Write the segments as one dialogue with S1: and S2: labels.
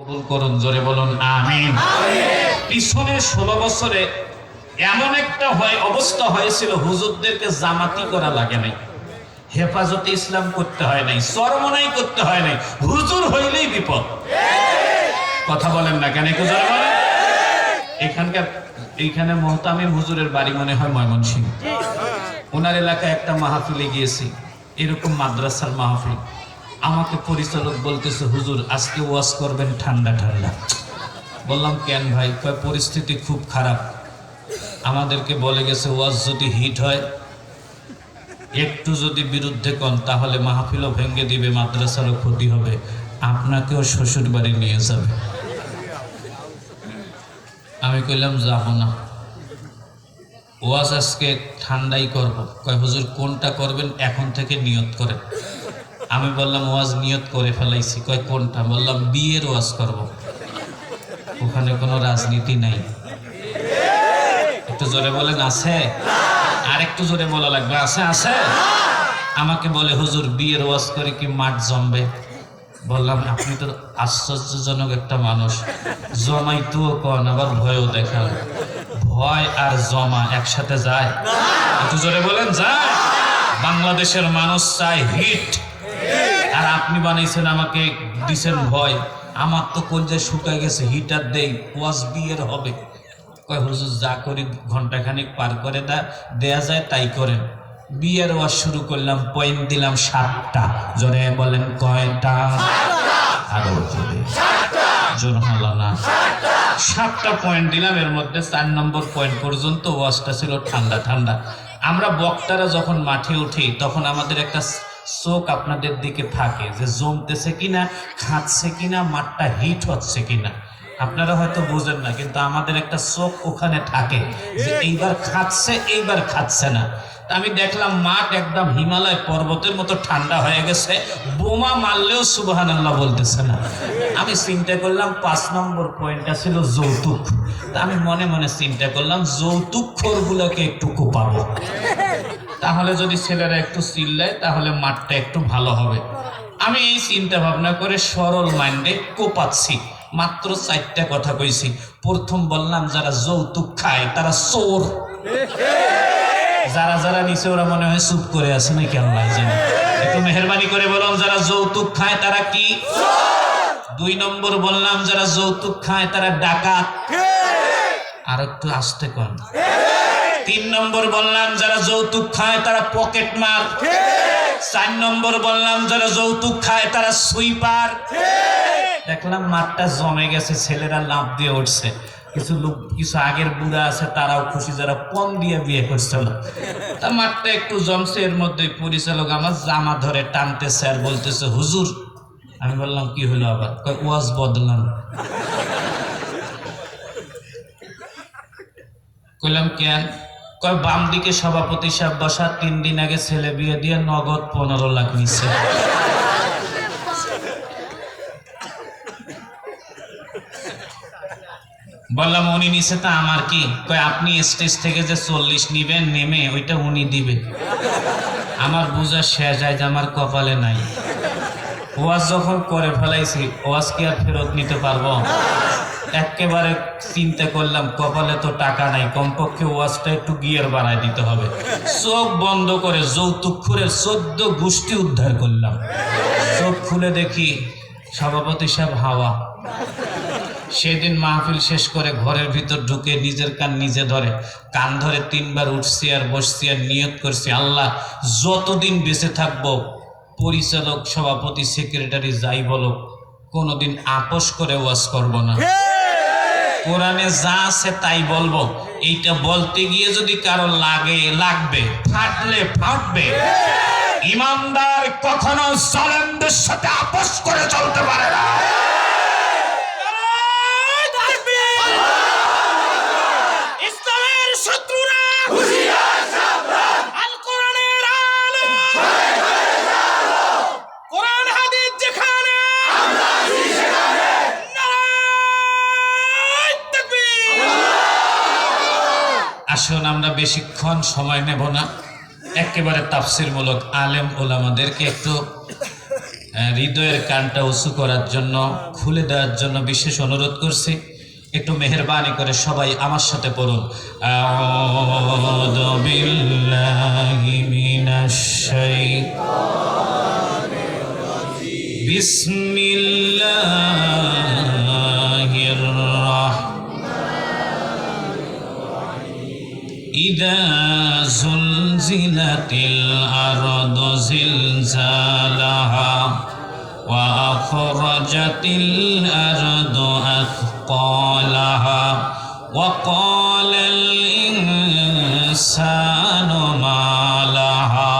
S1: কবুল করুন জোরে বলুন আমিন। পিছনে ষোলো বছরে এমন একটা হয় অবস্থা হয়েছিল হুজুরদেরকে জামাতি করা লাগে নাই। হেফাজতে ইসলাম করতে হয় নাই চরমনাই করতে হয় নাই। হুজুর হইলেই বিপদ। কথা বলেন না কেন একটু জোরে বলেন। এখানকার এইখানে মোহতামিম হুজুরের বাড়ি মনে হয় ময়মনসিংহ। ওনার এলাকায় একটা মাহফিলে গিয়েছি এরকম মাদ্রাসার মাহফিল। আমাকে পরিচালক বলতেছে, হুজুর, আজকে ওয়াজ করবেন ঠান্ডা ঠান্ডা। বললাম, কেন ভাই? পরিস্থিতি খুব খারাপ। আমাদেরকে বলে গেছে, ওয়াজ যদি হিট হয়, একটু যদি বিরুদ্ধে কন, তাহলে মাহফিলও ভেঙে দিবে, মাদ্রাসারও ক্ষতি হবে। আপনাকেও শ্বশুর বাড়ি নিয়ে যাবে। আমি কইলাম, যাব না। ওয়াজ আজকে ঠান্ডাই করব। কয়, হুজুর, কোনটা করবেন? এখন থেকে নিয়ত করেন। আমি বললাম, ওয়াজ নিয়ত করে ফেলাইছি। কয়, কোনটা? বললাম, বিয়ের ওয়াজ করব। ওখানে কোনো রাজনীতি নাই। একটু জোরে বলেন, আছে? আর একটু জোরে বলা লাগবে, আছে আছে? আমাকে বলে, হুজুর, বিয়ের ওয়াজ করে কি মাঠ জমবে? বললাম, আপনি তো আশ্চর্যজনক একটা মানুষ। জমাই জমাইতেও কন, আবার ভয়ও দেখান। ভয় আর জমা একসাথে যায়? একটু জোরে বলেন, যায়। বাংলাদেশের মানুষ চায় হিট। আর আপনি বানাইছেন আমাকে দিছেন ভয়। আমার তো কলজায় শুকাই গেছে হিটার দেই ওয়াশ বিয়ের হবে। কয় হুজুর যা করি ঘন্টাখানিক পার করে দা দেয়া যায় তাই করেন। বিয়ের ওয়াজ শুরু করলাম পয়েন্ট দিলাম সাতটা। জোরে বলেন কয়টা? আরও জোরে। জোর হলো না সাতটা পয়েন্ট দিলাম এর মধ্যে চার নম্বর পয়েন্ট পর্যন্ত ওয়াজটা ছিল ঠান্ডা ঠান্ডা। আমরা বক্তারা যখন মাঠে উঠি তখন আমাদের একটা চোখ আপনাদের দিকে থাকে যে জমতেছে কিনা, খাচ্ছে কিনা, মাঠটা হিট হচ্ছে কিনা। আপনারা হয়তো বুঝেন না, কিন্তু আমাদের একটা চোখ ওখানে থাকে যে এইবার খাচ্ছে এইবার খাচ্ছে না। আমি দেখলাম মাঠ একদম হিমালয় পর্বতের মতো ঠান্ডা হয়ে গেছে, বোমা মারলেও সুবাহান আল্লাহ বলতেছে না। আমি চিন্তা করলাম পাঁচ নম্বর পয়েন্টটা ছিল যৌতুক। আমি মনে মনে চিন্তা করলাম যৌতুক খোরগুলোকে একটু কোপাবো তাহলে যদি ছেলেরা একটু চিল্লায়, তাহলে মাঠটা একটু ভালো হবে। আমি এই চিন্তা ভাবনা করে সরল মাইন্ডে কোপাচ্ছি। মাত্র চারটা কথা কইছি। প্রথম বললাম, যারা যৌতুক খায়, তারা চোর। যারা যারা নিচে, ওরা মনে হয় চুপ করে আছে নাকি আল্লাহ জানে। একটু মেহরবানি করে বললাম, যারা যৌতুক খায়, তারা কি? দুই নম্বর বললাম, যারা যৌতুক খায়, তারা ডাকাত। আর একটু আসতে কন। তিন নম্বর বললাম, যারা যৌতুক খায় তারা পকেট মার। চার নম্বর বললাম, যারা যৌতুক খায় তারা সুইপার। দেখলাম মাঠটা জমে গেছে, ছেলেরা লাভ দিয়ে উঠছে। কিছু লোক, কিছু আগের বুড়া আছে, তারাও খুশি, যারা কম দিয়ে বিয়ে করছিল তা মাঠটা একটু জমছে, এর মধ্যে পরিচালক আমার জামা ধরে টানতেছে আর বলতেছে, হুজুর। আমি বললাম, কি হলো আবার? ওয়াজ বদলাম কইলাম, কেন? কয়, বাম দিকে সভাপতি সাহেব বসা তিন দিন আগে ছেলে বিয়ে দিয়ে নগদ পনেরো লাখ বললাম, উনি নিছে তা আমার কি? কয়, আপনি স্টেজ থেকে যে চল্লিশ নিবেন, নেমে ওইটা উনি দিবে। আমার বোঝা শেষ যায় যে আমার কপালে নাই। ওয়াজ যখন করে ফেলাইছি, ওয়াজ কি আর ফেরত নিতে পারব? একেবারে চিন্তা করলাম, কপালে তো টাকা নাই, কমপক্ষে ওয়াজটা একটু গিয়ার বাড়ায় দিতে হবে। চোখ বন্ধ করে যৌতুক খুলে চোদ্দ গোষ্ঠী উদ্ধার করলাম। চোখ খুলে দেখি সভাপতি সাহেব হাওয়া। সেদিন মাহফিল শেষ করে ঘরের ভিতর ঢুকে নিজের কান নিজে ধরে, কান ধরে তিনবার উঠছি আর বসছি আর নিয়ত করছি, আল্লাহ, যতদিন বেঁচে থাকব, পরিচালক, সভাপতি, সেক্রেটারি, যাই বলো, কোনোদিন আপোষ করে ওয়াজ করব না। কোরআনে যা আছে তাই বলব। এইটা বলতে গিয়ে যদি কারও লাগে, লাগবে, ফাটলে ফাটবে। ইমানদার কখনো সালেমদের সাথে আপোষ করে চলতে পারে না।
S2: ইসলামের শত্রুরা!
S1: আসুন আমরা বেশিক্ষণ সময় নেব না। একেবারে তাফসিরমূলক আলেম ওলামাদেরকে একটু হৃদয়ের কানটা উঁচু করার জন্য, খুলে দেওয়ার জন্য বিশেষ অনুরোধ করছি। একটু মেহরবানি করে সবাই আমার সাথে পড়ুন। আউযু إذا زلزلت الأرض زلزالها وأخرجت الأرض أثقالها وقال الإنسان ما لها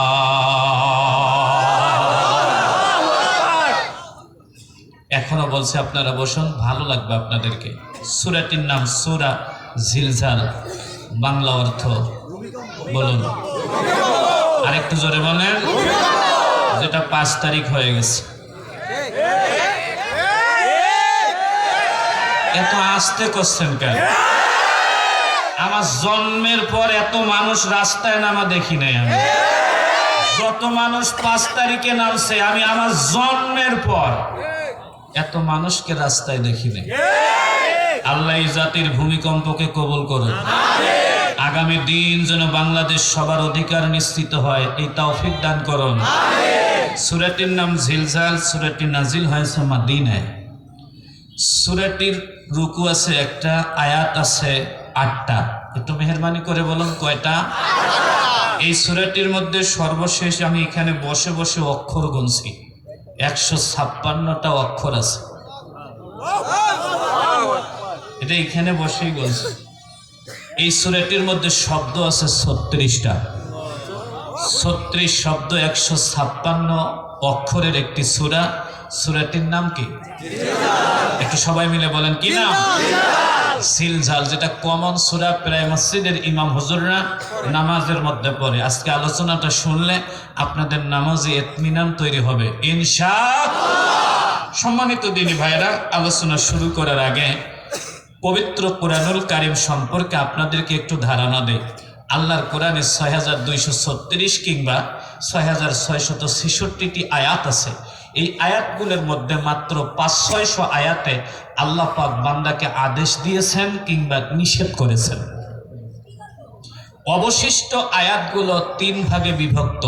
S1: এখনো বলছে আপনারা বসুন ভালো লাগবে আপনাদেরকে সুরাটির নাম সুরা ঝিলঝাল বাংলা অর্থ বলুন। আরেকটু জোরে বলেন, যেটা পাঁচ তারিখ হয়ে গেছে। এত আসতে করছেন কেন? আমার জন্মের পর এত মানুষ রাস্তায় নামা দেখি নাই আমি। যত মানুষ পাঁচ তারিখে নামছে, আমি আমার জন্মের পর এত মানুষকে রাস্তায় দেখি নাই। আল্লাহ জাতির ভূমিকম্পকে কবুল করুন। আগামী দিন যেন বাংলাদেশ সবার অধিকার নিশ্চিত হয়, এই তৌফিক দান করুন। সুরাটির নাম ঝিলঝাল, সুরাটি নাজিল হয়েছে মাদিনায়। সুরাটির রুকু আছে একটা, আয়াত আছে আটটা। একটু মেহরবানি করে বলুন, কয়টা? এই সুরাটির মধ্যে সর্বশেষ আমি এখানে বসে বসে অক্ষর গুনছি। একশো ছাপ্পান্নটা অক্ষর আছে। এটা এখানে বসেই বলছি। এই সুরেটির মধ্যে শব্দ আছে ছত্রিশটা। ছত্রিশ শব্দ একশো ছাপ্পান্ন অক্ষরের একটি সুরা। সুরাটির নাম কি? একটু সবাই মিলে বলেন, কি নাম? সিলঝাল যেটা কমন সুরা, প্রায় মসজিদের ইমাম হুজুররা নামাজের মধ্যে পড়ে। আজকে আলোচনাটা শুনলে আপনাদের নামাজে এতমিনান তৈরি হবে। ইনশা সম্মানিত দিনী ভাইরা আলোচনা শুরু করার আগে পবিত্র কোরআনুল কারিম সম্পর্কে আপনাদেরকে একটু ধারণা দেয় আল্লাহর কোরআনে ছয় হাজার দুইশো ছত্রিশ কিংবা ছয় হাজার আয়াত আছে। এই আয়াতগুলোর মধ্যে মাত্র পাঁচ ছয়শো আয়াতে আল্লাহ পাক বান্দাকে আদেশ দিয়েছেন কিংবা নিষেধ করেছেন। অবশিষ্ট আয়াতগুলো তিন ভাগে বিভক্ত।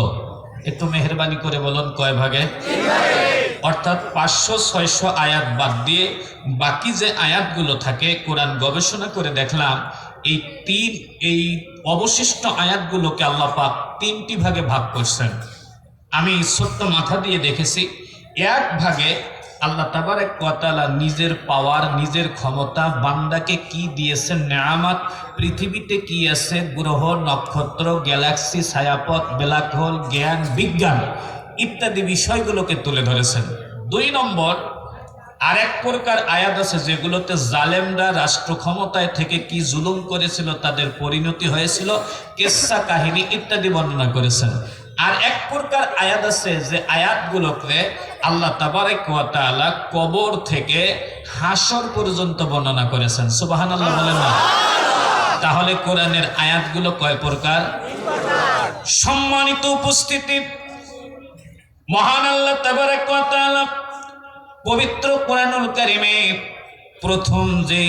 S1: একটু মেহরবানি করে বলুন কয় ভাগে? অর্থাৎ পাঁচশো, ছয়শো আয়াত বাদ দিয়ে বাকি যে আয়াতগুলো থাকে, কোরআন গবেষণা করে দেখলাম, এই তিন, এই অবশিষ্ট আয়াতগুলোকে আল্লাহ পাক তিনটি ভাগে ভাগ করছেন। আমি ছোট্ট মাথা দিয়ে দেখেছি, এক ভাগে আল্লাহ তাবারে কতালা নিজের পাওয়ার, নিজের ক্ষমতা, বান্দাকে কি দিয়েছেন, নেয়ামাত, পৃথিবীতে কি আছে, গ্রহ, নক্ষত্র, গ্যালাক্সি, ছায়াপথ, ব্ল্যাক হোল, জ্ঞান, বিজ্ঞান ইত্যাদি বিষয়গুলোকে তুলে ধরেছেন। দুই নম্বর আর এক প্রকার আয়াত আছে যেগুলোতে জালেমরা রাষ্ট্র ক্ষমতায় থেকে কি জুলুম করেছিল, তাদের পরিণতি হয়েছিল, কেসা কাহিনী ইত্যাদি বর্ণনা করেছেন। আর এক প্রকার আয়াত আছে যে আয়াতগুলোকে আল্লাহ তাবারেক ওয়া তাআলা কবর থেকে হাসর পর্যন্ত বর্ণনা করেছেন। সুবাহান আল্লাহ বলেন না? তাহলে কোরআনের আয়াতগুলো কয় প্রকার? সম্মানিত উপস্থিতি মহান আল্লাহ পবিত্র কোরআনুল কারিমে প্রথম যে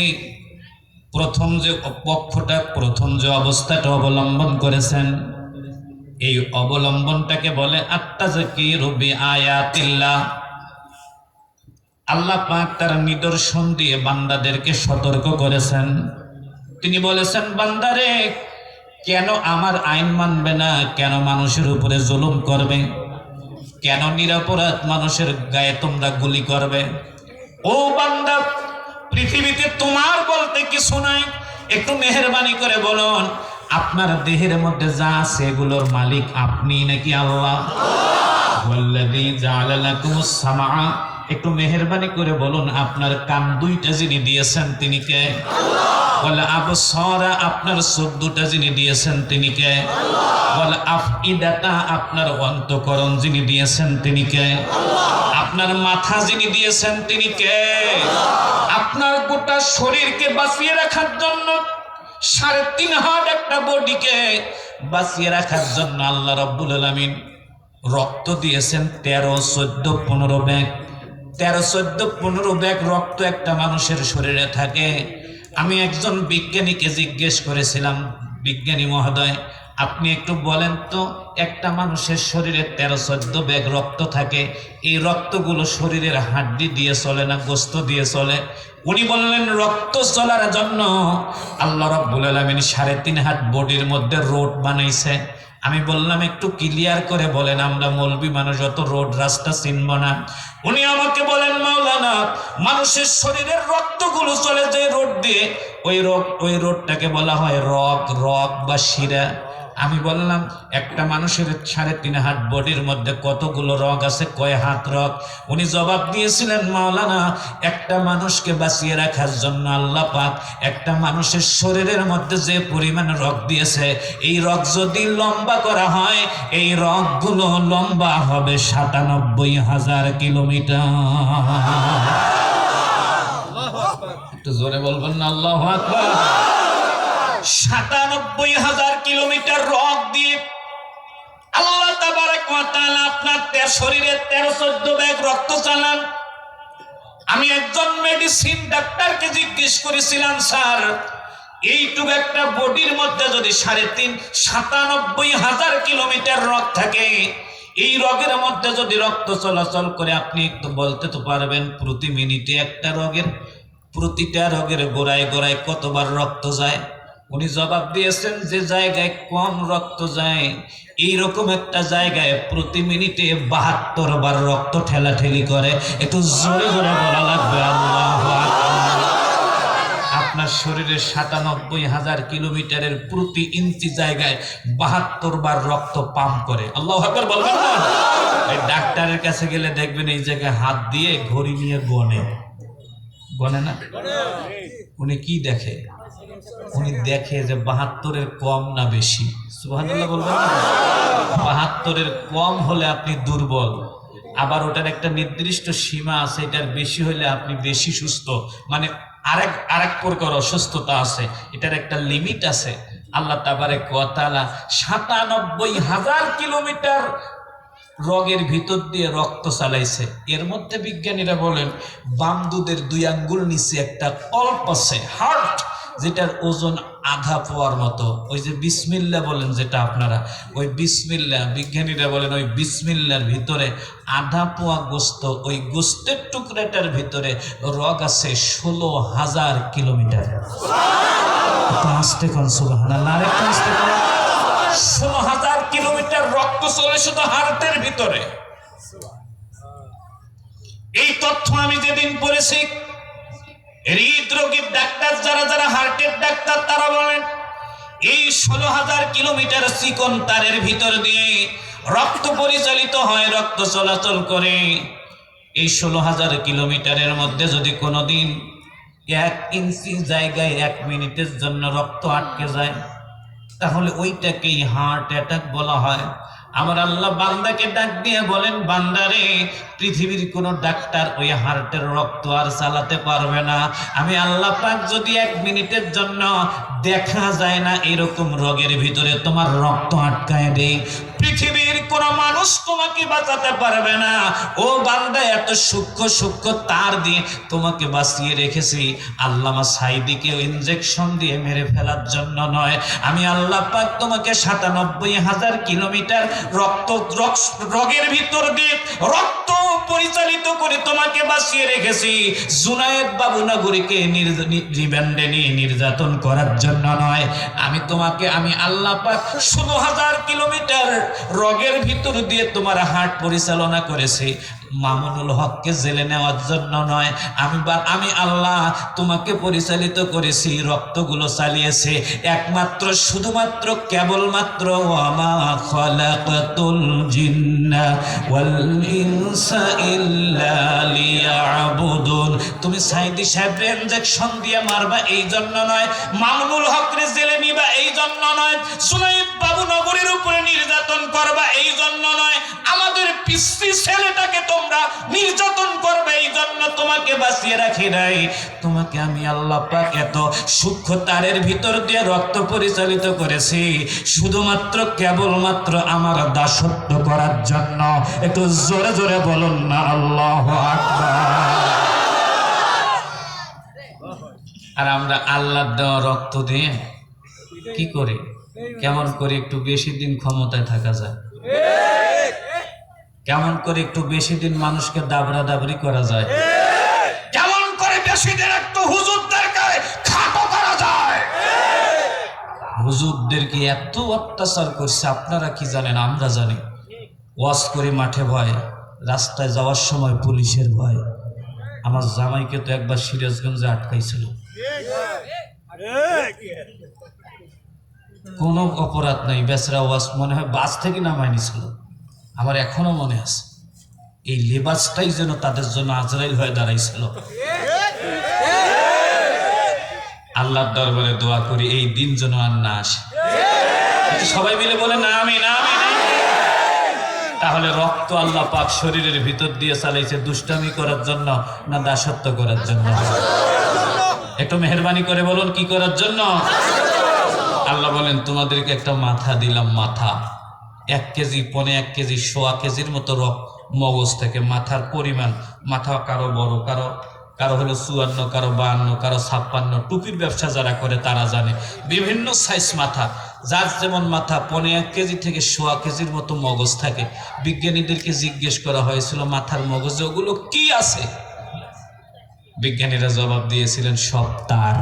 S1: প্রথম যে পক্ষটা প্রথম যে অবস্থাটা অবলম্বন করেছেন, এই অবলম্বনটাকে বলে আত্মা আত্মাজাকি রবি আয়াতিল্লাহ। আল্লাহ পাক তার নিদর্শন দিয়ে বান্দাদেরকে সতর্ক করেছেন। তিনি বলেছেন, বান্দারে, কেন আমার আইন মানবে না? কেন মানুষের উপরে জুলুম করবে? কেন নিরাপরাধ মানুষের গায়ে তোমরা গুলি করবে? ও বান্দা, পৃথিবীতে তোমার বলতে কিছু নাই। একটু মেহরবানি করে বলুন, আপনার দেহের মধ্যে যা আছে এগুলোর মালিক আপনি নাকি আল্লাহ? والذي جعل لكم সামআ। একটু মেহরবানি করে বলুন, আপনার কান দুইটা যিনি দিয়েছেন তিনি কে? বলে আবসরা আপনার চোখ দুটা যিনি দিয়েছেন তিনি কে? বলে, আফইদাতা আপনার অন্তকরণ যিনি দিয়েছেন তিনি কে? আপনার মাথা যিনি দিয়েছেন তিনি কে? আপনার গোটা শরীরকে বাঁচিয়ে রাখার জন্য সাড়ে তিন হাত একটা বডিকে বাঁচিয়ে রাখার জন্য আল্লাহ রব্বুল আলামিন রক্ত দিয়েছেন তেরো, চোদ্দ, পনেরো ব্যাগ। তেরো, চোদ্দ, পনেরো ব্যাগ রক্ত একটা মানুষের শরীরে থাকে। আমি একজন বিজ্ঞানীকে জিজ্ঞেস করেছিলাম, বিজ্ঞানী মহোদয়, আপনি একটু বলেন তো, একটা মানুষের শরীরে তেরো, চোদ্দ ব্যাগ রক্ত থাকে, এই রক্তগুলো শরীরের হাড্ডি দিয়ে চলে না গোস্ত দিয়ে চলে? উনি বললেন, রক্ত চলার জন্য। আল্লাহ রব্বুল আলমিন সাড়ে তিন হাত বডির মধ্যে রোড বানাইছে। আমি বললাম, একটু ক্লিয়ার করে বলেন আমরা মলবি মানুষ, অত রোড রাস্তা চিনব না। উনি আমাকে বলেন, মাওলানা, মানুষের শরীরের রক্তগুলো চলে যায় রোড দিয়ে। ওই রোগ, ওই রোডটাকে বলা হয় রক রক বা শিরা। আমি বললাম, একটা মানুষের সাড়ে তিন হাত বডির মধ্যে কতগুলো রগ আছে, কয় হাত রগ? উনি জবাব দিয়েছিলেন, মাওলানা, একটা মানুষকে বাঁচিয়ে রাখার জন্য আল্লাহ পাক একটা মানুষের শরীরের মধ্যে যে পরিমাণ রগ দিয়েছে, এই রগ যদি লম্বা করা হয়, এই রগগুলো লম্বা হবে সাতানব্বই হাজার কিলোমিটার। একটু জোরে বলবেন না, আল্লাহ আকবার। সাতানব্বই হাজার কিলোমিটার রক দিয়ে আল্লাহ আপনার শরীরে তেরো চোদ্দ ব্যাগ রক্ত চালান। আমি একজন মেডিসিন ডাক্তারকে জিজ্ঞেস করেছিলাম, স্যার, এইটুকু একটা বডির মধ্যে যদি সাড়ে তিন সাতানব্বই হাজার কিলোমিটার রক থাকে, এই রগের মধ্যে যদি রক্ত চলাচল করে, আপনি একটু বলতে তো পারবেন, প্রতি মিনিটে একটা রগের, প্রতিটা রগের গোড়ায় গোড়ায় কতবার রক্ত যায়? উনি জবাব দিয়েছেন যে জায়গায় কম রক্ত যায়, এইরকম একটা জায়গায় প্রতি মিনিটে বাহাত্তর বার রক্ত ঠেলাঠেলি করে। একটু জোরে জোরে বলা লাগবে আপনার শরীরের সাতানব্বই হাজার কিলোমিটারের প্রতি ইঞ্চি জায়গায় বাহাত্তর বার রক্ত পাম্প করে। আল্লাহ আকবার, বলবেন না? এই ডাক্তারের কাছে গেলে দেখবেন এই জায়গায় হাত দিয়ে ঘড়ি নিয়ে গনে। গনে না? উনি কি দেখে? উনি দেখে যে বাহাত্তরের কম না বেশি। বাহাত্তরের কম হলে আপনি দুর্বল। আবার ওটার একটা নির্দিষ্ট সীমা আছে, এটার বেশি হলে আপনি বেশি সুস্থ। মানে আরেক আরেক প্রকার অসুস্থতা আছে, এটার একটা লিমিট আছে। আল্লাহ তাবারে কথালা সাতানব্বই হাজার কিলোমিটার রগের ভিতর দিয়ে রক্ত চালাইছে। এর মধ্যে বিজ্ঞানীরা বলেন বাম দুধের দুই আঙ্গুল নিচে একটা অল্প আছে, হার্ট। যেটার ওজন আধা পোয়ার মতো। ওই যে বিসমিল্লা বলেন যেটা আপনারা, ওই বিসমিল্লা, বিজ্ঞানীরা বলেন ওই বিসমিল্লার ভিতরে আধা পোয়া গোস্ত, ওই গোস্তের টুকরাটার ভিতরে রগ আছে ষোলো হাজার কিলোমিটার। ষোলো হাজার কিলোমিটার রক্ত চলে শুধু হার্টের ভিতরে। এই তথ্য আমি যেদিন পড়েছি হৃদরোগীর ডাক্তার, যারা যারা হার্টের ডাক্তার, তারা বলেন, এই ষোলো হাজার কিলোমিটার চিকন তারের ভিতর দিয়ে রক্ত পরিচালিত হয়, রক্ত চলাচল করে। এই ষোলো হাজার কিলোমিটারের মধ্যে যদি কোনোদিন এক ইঞ্চি জায়গায় এক মিনিটের জন্য রক্ত আটকে যায়, তাহলে ওইটাকেই হার্ট অ্যাটাক বলা হয়। আমার আল্লাহ বান্দাকে ডাক দিয়ে বলেন, বান্দারে, পৃথিবীর কোনো ডাক্তার ওই হার্টের রক্ত আর চালাতে পারবে না। আমি আল্লাহ পাক যদি এক মিনিটের জন্য দেখা যায় না এরকম রোগের ভিতরে তোমার রক্ত আটকায় দেই পৃথিবীর কোনো মানুষ তোমাকে বাঁচাতে পারবে না। ও বান্দা, এত সূক্ষ্ম সূক্ষ্ম তার দিয়ে তোমাকে বাঁচিয়ে রেখেছি। আল্লামা সাইদিকে ইনজেকশন দিয়ে মেরে ফেলার জন্য নয়। আমি আল্লাহ পাক তোমাকে সাতানব্বই হাজার কিলোমিটার রক্ত রক- রগের ভিতর দিয়ে রক্ত পরিচালিত করে তোমাকে বাঁচিয়ে রেখেছি। জুনায়েদ বাবু নগরীকে নির- রিমান্ডে নিয়ে নির্যাতন করার জন্য নয়। আমি তোমাকে, আমি আল্লাহ পাক ষোলো হাজার কিলোমিটার রগের ভিতর দিয়ে তোমার হাট পরিচালনা করেছি। মামুনুল হককে জেলে নেওয়ার জন্য নয়। আমি বা- আমি আল্লাহ তোমাকে পরিচালিত করেছি, রক্তগুলো চালিয়েছে। একমাত্র, শুধুমাত্র, কেবলমাত্র ওয়ামা খলাকাতুল জিন্না ওয়াল ইনসা তুমি সাইদি সাহেবরে ইনজেকশন দিয়ে মারবা এই জন্য নয় এই জন্য নয়, সুনাইব বাবু উপরে নির্যাতন করবা এই জন্য নয়, আমাদের পিস্তি ছেলেটাকে তোমরা নির্যাতন করবে এই জন্য তোমাকে বাঁচিয়ে রাখি নাই। তোমাকে আমি আল্লাহ পাক এত সূক্ষ্ম তারের ভিতর দিয়ে রক্ত পরিচালিত করেছি, শুধুমাত্র কেবলমাত্র আমার দাসত্ব করার জন্য। একটু জোরে জোরে বলুন আর আমরা আল্লাহ দেওয়া রক্ত দিয়ে কি করে? কেমন করে একটু বেশি দিন ক্ষমতায় থাকা যায়? কেমন করে একটু বেশি দিন মানুষকে দাবরা দাবরি করা যায়? কেমন করে বেশি দিন একটু হুজুরদেরকে খাটো করা যায়? হুজুরদেরকে এত অত্যাচার করছে, আপনারা কি জানেন? আমরা জানি। ওয়াজ করে মাঠে ভয়। রাস্তায় যাওয়ার সময় পুলিশের ভয়। আমার জামাইকে তো একবার সিরাজগঞ্জে আটকাইছিল। কোনো অপরাধ নাই, বেচরা ওয়াজ মনে হয় বাস থেকে নামাই নিছিল। আমার এখনও মনে আছে, এই লেবাসটাই যেন তাদের জন্য আজরাইল হয়ে দাঁড়াইছিল। আল্লাহর দরবারে দোয়া করি, এই দিন যেন আর না আসে। সবাই মিলে বলে না, আমি না। তাহলে রক্ত আল্লাহ পাক শরীরের ভিতর দিয়ে চালাইছে দুষ্টামি করার জন্য না দাসত্ব করার জন্য? একটু মেহরবানি করে বলুন, কি করার জন্য? আল্লাহ বলেন, তোমাদেরকে একটা মাথা দিলাম, মাথা। এক কেজি, পনে এক কেজি, সোয়া কেজির মতো রক্ত মগজ থেকে। মাথার পরিমাণ, মাথা কারও বড়, কারও কারও হলো চুয়ান্ন, কারও বাহান্ন, কারও ছাপ্পান্ন। টুপির ব্যবসা যারা করে, তারা জানে। বিভিন্ন সাইজ মাথা। যার যেমন মাথা, পনে এক কেজি থেকে সোয়া কেজির মতো মগজ থাকে। বিজ্ঞানীদেরকে জিজ্ঞেস করা হয়েছিল, মাথার মগজে ওগুলো কি আছে? বিজ্ঞানীরা জবাব দিয়েছিলেন, সব তার।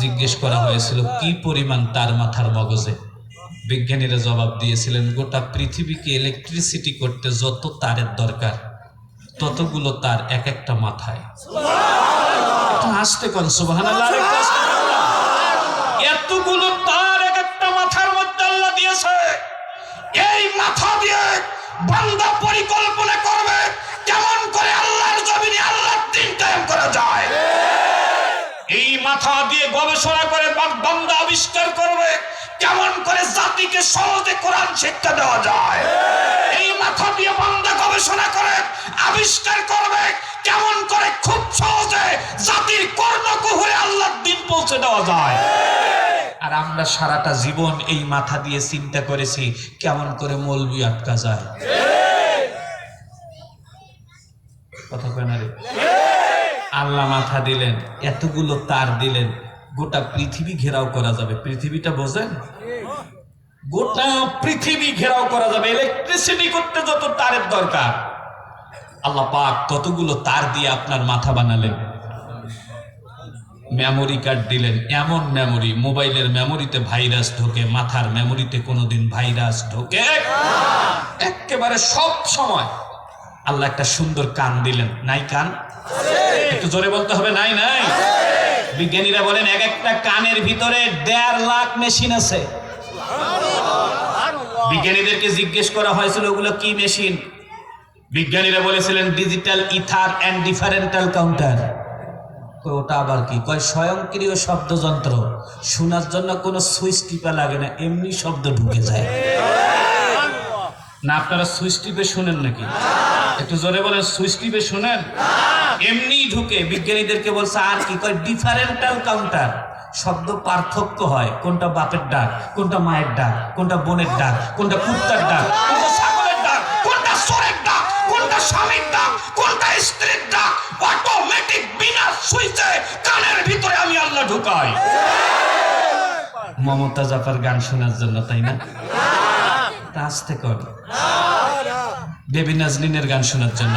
S1: জিজ্ঞেস করা হয়েছিল, কি পরিমাণ তার মাথার মগজে? বিজ্ঞানীরা জবাব দিয়েছিলেন, গোটা পৃথিবীকে ইলেকট্রিসিটি করতে যত তারের দরকার। ততগুলো তার এক একটা মাথায়। হাসতে কোন। এতগুলো তার এক একটা মাথার মধ্যে আল্লাহ দিয়েছে। এই মাথা দিয়ে বান্দা পরিকল্পনা করবে কেমন করে আল্লাহর জমিনে আল্লাহর দিন কায়েম করা যায়। এই মাথা দিয়ে গবেষণা করে বান্দা আবিষ্কার করবে কেমন করে জাতিকে সহজে কোরআন শিক্ষা দেওয়া যায়। এই মাথা দিয়ে বান্দা গবেষণা করে, আবিষ্কার করবে, কেমন করে খুব সহজে জাতির কর্ণকুহরে আল্লাহর দিন পৌঁছে দেওয়া যায়। আর আমরা সারাটা জীবন এই মাথা দিয়ে চিন্তা করেছি, কেমন করে মৌলবি আটকা যায়। কথা কয় না রে? আল্লাহ মাথা দিলেন, এতগুলো তার দিলেন গোটা পৃথিবী ঘেরাও করা যাবে। পৃথিবীটা বোঝেন গোটা পৃথিবী ঘেরাও করা যাবে। ইলেকট্রিসিটি করতে যত তারের দরকার, আল্লাহ পাক ততগুলো তার দিয়ে আপনার মাথা বানালেন। মেমোরি কার্ড দিলেন। এমন মেমোরি মোবাইলের মেমোরিতে ভাইরাস ঢোকে, মাথার মেমোরিতে কোনোদিন ভাইরাস ঢোকে। একেবারে সব সময় আল্লাহ একটা সুন্দর কান দিলেন। নাই কান? একটু জোরে বলতে হবে, নাই নাই? বিজ্ঞানীরা বলেন, এক একটা কানের ভিতরে দেড় লাখ মেশিন আছে। বিজ্ঞানীদেরকে জিজ্ঞেস করা হয়েছিল, ওগুলো কি মেশিন? বিজ্ঞানীরা বলেছিলেন, digital ether and differential counter. ওটা আবার কি? কয় স্বয়ংক্রিয় শব্দযন্ত্র। শোনার জন্য কোনো সুইচ টিপা লাগে না, এমনি শব্দ ঢুকে যায়। না, আপনারা সুইচ টিপে শুনেন নাকি? একটু জোরে বলেন, সুইচ টিপে শুনেন? এমনি ঢুকে বিজ্ঞানীদেরকে বলছে, আর কি? কয় ডিফারেন্টাল কাউন্টার শব্দ পার্থক্য হয়, কোনটা বাপের ডাক, কোনটা মায়ের ডাক, কোনটা বোনের ডাক, কোনটা কুত্তার ডাক, কোনটা ছাগলের ডাক, কোনটা সরের ডাক, কোনটা স্বামীর ডাক, কোনটা স্ত্রীর ডাক অটোমেটিক বিনা সুইচে কানের ভিতরে আমি আল্লাহ ঢুকাই। মমতা জাফার গান শোনার জন্য, তাই না? তা আসতে কর। বেবি নাজলিনের গান শোনার জন্য।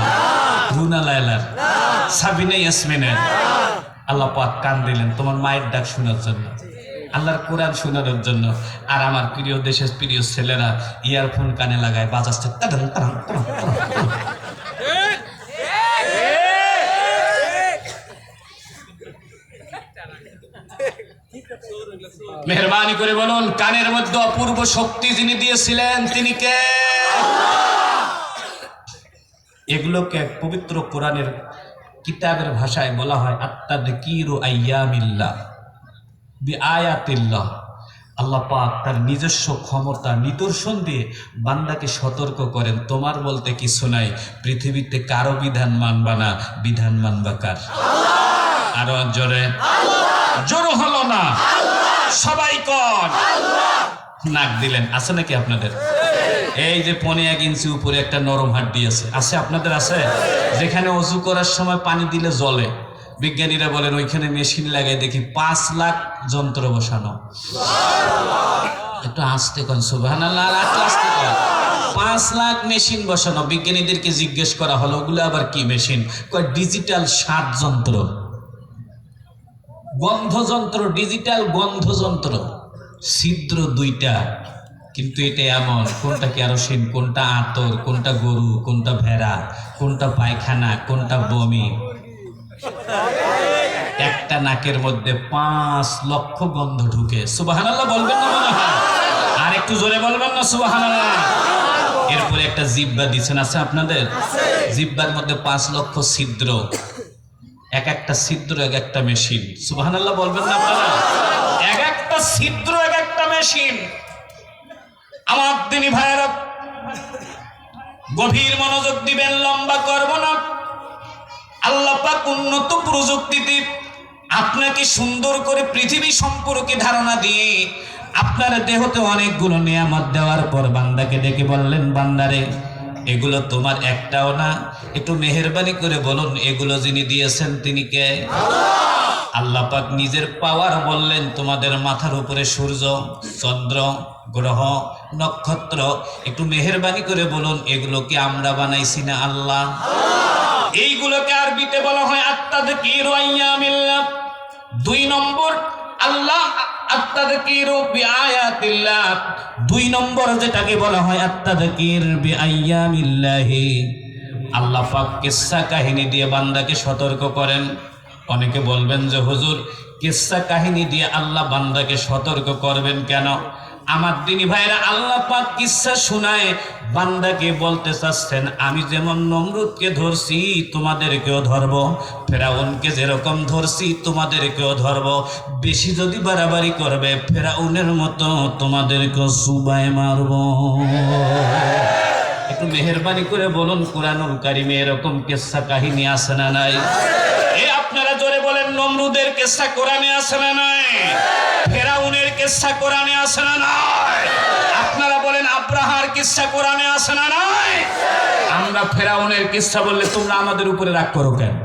S1: রুনা লায়লার, সাবিনা ইয়াসমিনের। আল্লাহ পাক কান দিলেন তোমার মায়ের ডাক শোনার জন্য, আল্লাহর কোরআন শোনানোর জন্য। আর আমার প্রিয় দেশের প্রিয় ছেলেরা ইয়ারফোন কানে লাগায় বাজাচ্ছে। মেহরবানি করে বলুন, কানের মধ্যে অপূর্ব শক্তি যিনি দিয়েছিলেন, তিনি কে? এগুলোকে পবিত্র কোরআনের কিতাবের ভাষায় বলা হয় আত্মা আত্মাদিকিরু আইয়ামিল্লাহ বি আয়াতিল্লাহ আল্লাহ পাক তার নিজস্ব ক্ষমতা নিদর্শন দিয়ে বান্দাকে সতর্ক করেন। তোমার বলতে কিছু নাই, পৃথিবীতে কারও বিধান মানবা না, বিধান মানবা কার? আরও জোরে জোরো হলো না। সবাই কন। নাক দিলেন, আছে নাকি আপনাদের? এই যে পনে এক ইঞ্চি উপরে একটা নরম হাড্ডি আছে। আছে আপনাদের আছে? যেখানে অজু করার সময় পানি দিলে জলে বিজ্ঞানীরা বলেন ওইখানে মেশিন লাগাই দেখি পাঁচ লাখ যন্ত্র বসানো। একটু আসতে কন সুবাহান আসতে কন। পাঁচ লাখ মেশিন বসানো। বিজ্ঞানীদেরকে জিজ্ঞেস করা হলো, ওগুলো আবার কি মেশিন? কয়, ডিজিটাল সাত যন্ত্র। গন্ধযন্ত্র, ডিজিটাল গন্ধযন্ত্র। ছিদ্র দুইটা। কিন্তু এটা এমন, কোনটা কেরোসিন কোনটা আতর, কোনটা গরু, কোনটা ভেড়া, কোনটা পায়খানা, কোনটা বমি? একটা নাকের মধ্যে পাঁচ লক্ষ গন্ধ ঢুকে। সুবাহানাল্লাহ বলবেন না মনে হয়? আর একটু জোরে বলবেন না, সুবাহানাল্লাহ? এরপরে একটা জিব্বা দিচ্ছেন আছে আপনাদের? জিব্বার মধ্যে পাঁচ লক্ষ ছিদ্র। এক একটা ছিদ্র, এক একটা মেশিন। সুবহানাল্লাহ বলবেন না আপনারা? এক একটা ছিদ্র, এক একটা মেশিন। আমার তিনি ভাইয়েরা, গভীর মনোযোগ দিবেন, লম্বা করব না। আল্লাহ পাক উন্নত প্রযুক্তিতে আপনাকে সুন্দর করে পৃথিবী সম্পর্কে ধারণা দিয়ে আপনার দেহতে অনেকগুলো নিয়ামত দেওয়ার পর বান্দাকে ডেকে বললেন, বান্দারে, এগুলো তোমার একটাও না। একটু মেহরবানি করে বলুন, এগুলো যিনি দিয়েছেন তিনি কে? আল্লাহ পাক নিজের পাওয়ার বললেন, তোমাদের মাথার উপরে সূর্য, চন্দ্র, গ্রহ, নক্ষত্র, একটু মেহরবানি করে বলুন এগুলো কি আমরা বানাইছি না আল্লাহ? এইগুলোকে আরবিতে বলা হয় আত্মাদকির দুই নম্বর, আল্লাহ দুই নম্বর যেটাকে বলা হয় আত্মাদকির আল্লাহ কিসসা কাহিনী দিয়ে বান্দাকে সতর্ক করেন। অনেকে বলবেন যে, হুজুর কিসসা কাহিনী দিয়ে আল্লাহ বান্দাকে সতর্ক করবেন কেন? আমার দিনী ভাইরা আল্লাহ পাক কিসসা শোনায়, বান্দাকে বলতে চাচ্ছেন, আমি যেমন নমরুদকে ধরছি, তোমাদেরকেও ধরব। ফেরাউনকে যেরকম ধরছি, তোমাদেরকেও ধরব। বেশি যদি বাড়াবাড়ি করবে, ফেরাউনের মতো তোমাদেরকেও সুবায় মারব। একটু মেহরবানি করে বলুন, কোরআনুল কারিমে এরকম কেসা কাহিনী আছে না নাই? জোরে বলেন, নমরুদের কেসা কোরআনে আসে না নাই? ফেরাউনের কেসা কোরআনে আসে না নাই? আপনারা বলেন, আব্রাহার কিসা কোরআনে আসে না নাই? আমরা ফেরাউনের কিসা বললে তোমরা আমাদের উপরে রাগ করো কেন?